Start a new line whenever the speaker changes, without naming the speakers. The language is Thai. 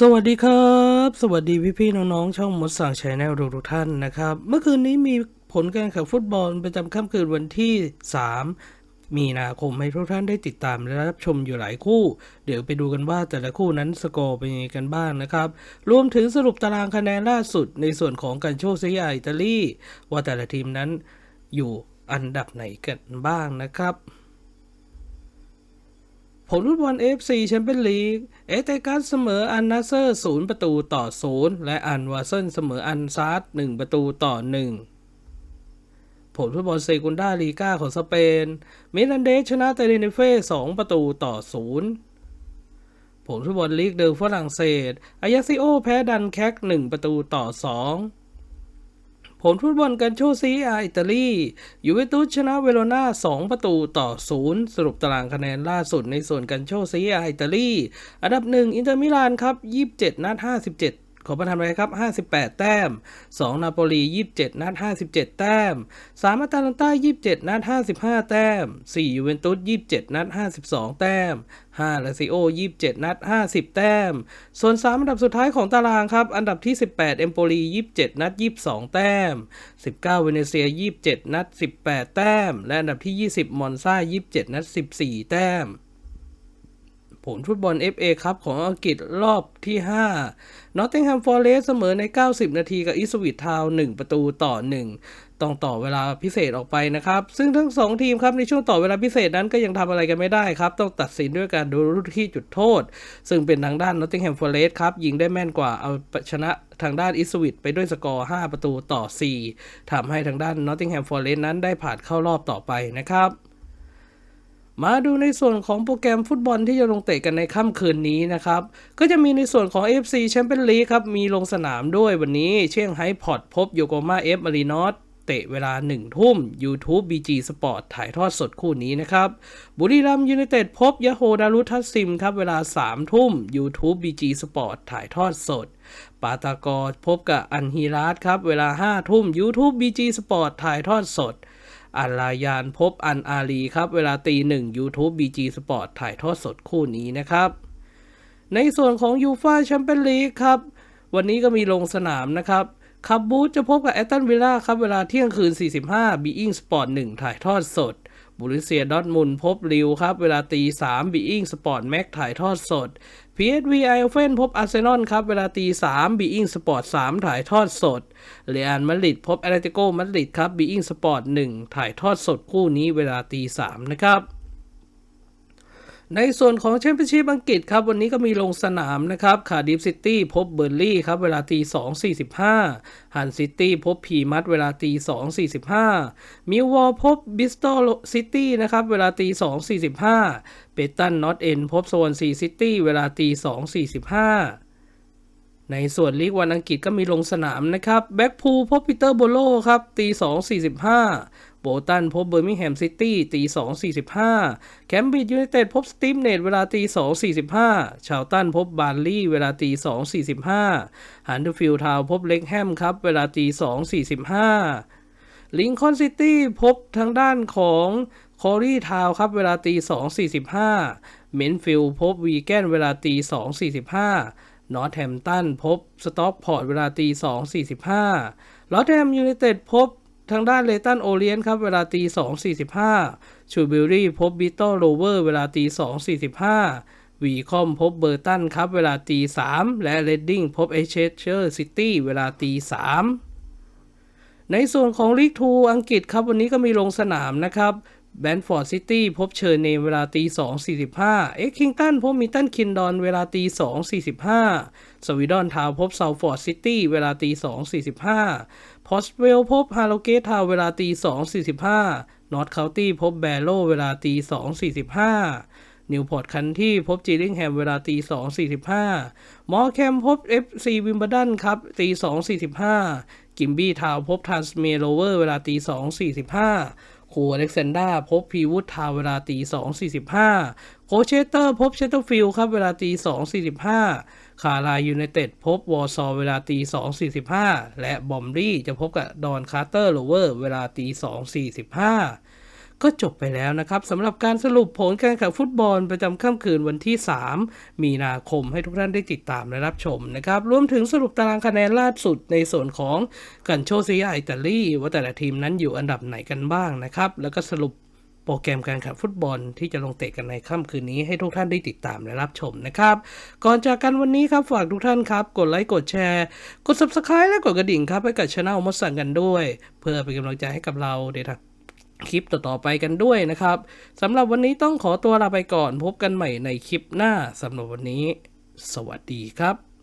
สวัสดีครับ สวัสดีพี่ๆน้องๆ ช่องมดสั่งชแนลทุกท่านนะครับ เมื่อคืนนี้มีผลการแข่งฟุตบอลประจำค่ำคืนวันที่ 3 มีนาคมให้ทุกท่านได้ติดตามและรับชมอยู่หลายคู่ เดี๋ยวไปดูกันว่าแต่ละคู่นั้นสกอร์เป็นยังไงกันบ้างนะครับ รวมถึงสรุปตารางคะแนนล่าสุดในส่วนของการโชคซีอาอิตาลีว่าแต่ละทีมนั้นอยู่อันดับไหนกันบ้างนะครับ ลฟุตบอล AFC แชมเปี้ยนลีก เอเตกัสเสมออันนาเซอร์ศูนย์ประตูต่อศูนย์และอันวาเซนเสมออันซาร์ดหนึ่งประตูต่อหนึ่งผลฟุตบอลเซกุนดาลีกาของสเปน มิลันเดสชนะเตเรเนเฟ่สองประตูต่อศูนย์ผลฟุตบอลลีกเดอฝรั่งเศส อายาซิโอแพ้ดันแคกหนึ่งประตูต่อสอง ผลฟุตบอลกันโชซีอาอิตาลียูเวนตุสชนะเวโรนา2 ประตูต่อ 0 สรุปตารางคะแนนล่าสุดในส่วนกันโชซีอาอิตาลี อันดับ 1 อินเตอร์มิลานครับ 27 นัด 57 ขอประทานไปครับ 58 แต้ม 2 นาโปลี 27 นัด 57 แต้ม 3 อาตาลันต้า 27 นัด 55 แต้ม 4 ยูเวนตุส 27 นัด 52 แต้ม 5 ลาซิโอ 27 นัด 50 แต้ม ส่วน 3 อันดับสุดท้ายของตารางครับ อันดับที่ 18 เอมโปลี 27 นัด 22 แต้ม 19 เวเนเซีย 27 นัด 18 แต้ม และอันดับที่ 20 มอนซา27 นัด 14 แต้ม ผลฟุตบอล FA ครับของอังกฤษรอบที่ 5นอตติงแฮมฟอร์เรสเสมอใน 90 นาทีกับอิสวิตทาวน์1ประตูต่อ 1 ต้องต่อเวลาพิเศษออกไปนะครับ ซึ่งทั้ง 2 ทีมครับในช่วงต่อเวลาพิเศษนั้นก็ยังทำอะไรกันไม่ได้ครับ ต้องตัดสินด้วยการดูรูปที่จุดโทษ ซึ่งเป็นทางด้านนอตติงแฮมฟอร์เรสครับ ยิงได้แม่นกว่าเอาชนะทางด้านอิสวิตไปด้วยสกอร์ 5 ประตูต่อ 4ทำให้ทางด้านนอตติงแฮมฟอร์เรสนั้นได้ผ่านเข้ารอบต่อไปนะครับ มาดูในส่วนของโปรแกรมฟุตบอลที่จะลงเตะกันในค่ำคืนนี้นะครับ ก็จะมีในส่วนของ AFC แชมเปี้ยนลีกครับ มีลงสนามด้วยวันนี้ เชียงไฮพอร์ตพบโยโกมาเอฟมารีนอสเตะเวลา 1 ทุ่ม YouTube BG Sport ถ่ายทอดสดคู่นี้นะครับ บุรีรัมย์ยูไนเต็ดพบยะโฮดารุทัสซิมครับ เวลา 3 ทุ่ม YouTube BG Sport ถ่ายทอดสด ปาตากอพบกับอันฮีรัสครับ เวลา 5 ทุ่ม YouTube BG Sport ถ่ายทอดสด อัลลายานพบอันอาลีครับ เวลาตีหนึ่ง YouTube BG Sport ถ่ายทอดสดคู่นี้นะครับ ในส่วนของยูฟาแชมเปี้ยนลีกครับ วันนี้ก็มีลงสนามนะครับคับบูธจะพบกับแอตตันวิลล่าครับ เวลาเที่ยงคืน 45บีอิงสปอร์ต1ถ่ายทอดสดบุริเซียดอทมุนพบลิวครับ เวลาตี3บีอิงสปอร์ตแม็กถ่ายทอดสด PSV ไอเอฟนพบอาร์เซนอลครับ เวลาตี3บีอิงสปอร์ต3ถ่ายทอดสดเรอัลมาดริดพบแอตเลติโกมาดริดครับบีอิงสปอร์ต1ถ่ายทอดสดคู่นี้เวลาตี3นะครับ ในส่วนของแชมเปี้ยนชิพอังกฤษครับ วันนี้ก็มีลงสนามนะครับคาดิฟซิตี้พบเบอร์ลี่ครับ เวลาตี2 45ฮันซิตี้พบพีมัดเวลาตี2 45มิววอลพบบิสตอลซิตี้นะครับ เวลาตี2 45เปตันนอตเอ็นพบโซนซีซิตี้เวลาตี2 45ในส่วนลีกวันอังกฤษก็มีลงสนามนะครับ แบ็กพูลพบปีเตอร์โบโลครับตี2 45 โบตันพบเบอร์มิงแฮมซิตี้ตี2 45แคมบริดจ์ยูไนเต็ดพบสตีมเนตเวลาตี2 45ชาวตันพบบาร์ลี่เวลาตี2 45ฮันเดอร์ฟิลด์ทาวพบเล็กแฮมครับ เวลาตี2 45ลิงคอนซิตี้พบทางด้านของคอรีทาวครับ เวลาตี2 45เมนฟิลด์พบวีแกนเวลาตี2 45นอตแฮมตันพบสต็อกพอร์ตเวลาตี2 45ลอตแฮมยูไนเต็ดพบ ทางด้านเลตันโอเลียนครับ เวลาตี 2 45 ชูบิลลี่พบบิตโตโรเวอร์ เวลาตี 2 45 วีคอมพบเบอร์ตันครับ เวลาตี 3 และเรดดิ้งพบเอเชเชอร์ซิตี้เวลาตี 3 ในส่วนของลีกทูอังกฤษครับ วันนี้ก็มีลงสนามนะครับ แบนฟอร์ดซิตี้พบเชอร์เนมเวลาตี2 45เอ็กคิงตันพบมิตันคินดอนเวลาตี2 45สวีดอนทาวพบเซาฟอร์ดซิตี้เวลาตี2 45พอสเวลพบฮาโลเกตทาวเวลาตี2 45นอตเคานตี้พบแบโลเวลาตี2 45นิวพอร์ตคันที่พบจีริงแฮมเวลาตี2 45มอแคมพบ FC วิมเบ l ดันครับตี2 45กิมบี้ทาวพบทรานสเมโลเวอร์เวลาตี2 45 ครูอเล็กซานดาพบพีวูดทาวเวลาตี2 45โคเชเตอร์พบเชสเตอร์ฟิลด์ครับเวลาตี2 45คารายูไนเต็ดพบวอร์ซอเวลาตี2 45และบอมรี่จะพบกับดอนคาร์เตอร์โลเวอร์เวลาตี2 45 ก็จบไปแล้วนะครับสำหรับการสรุปผลการแข่งขันฟุตบอลประจำค่ำคืนวันที่ 3 มีนาคมให้ทุกท่านได้ติดตามและรับชมนะครับรวมถึงสรุปตารางคะแนนล่าสุดในส่วนของกันโชซียาอิตาลีว่าแต่ละทีมนั้นอยู่อันดับไหนกันบ้างนะครับ แล้วก็สรุปโปรแกรมการแข่งฟุตบอลที่จะลงเตะกันในค่ำคืนนี้ให้ทุกท่านได้ติดตามและรับชมนะครับ ก่อนจากกันวันนี้ครับฝากทุกท่านครับ กดไลค์กดแชร์ กด subscribe และกดกระดิ่งครับให้กับช anel มดสั่งกันด้วย เพื่อเป็นกำลังใจให้กับเราในทาง คลิปต่อๆไปกันด้วยนะครับสำหรับวันนี้ต้องขอตัวลาไปก่อนพบกันใหม่ในคลิปหน้าสำหรับวันนี้ สวัสดีครับ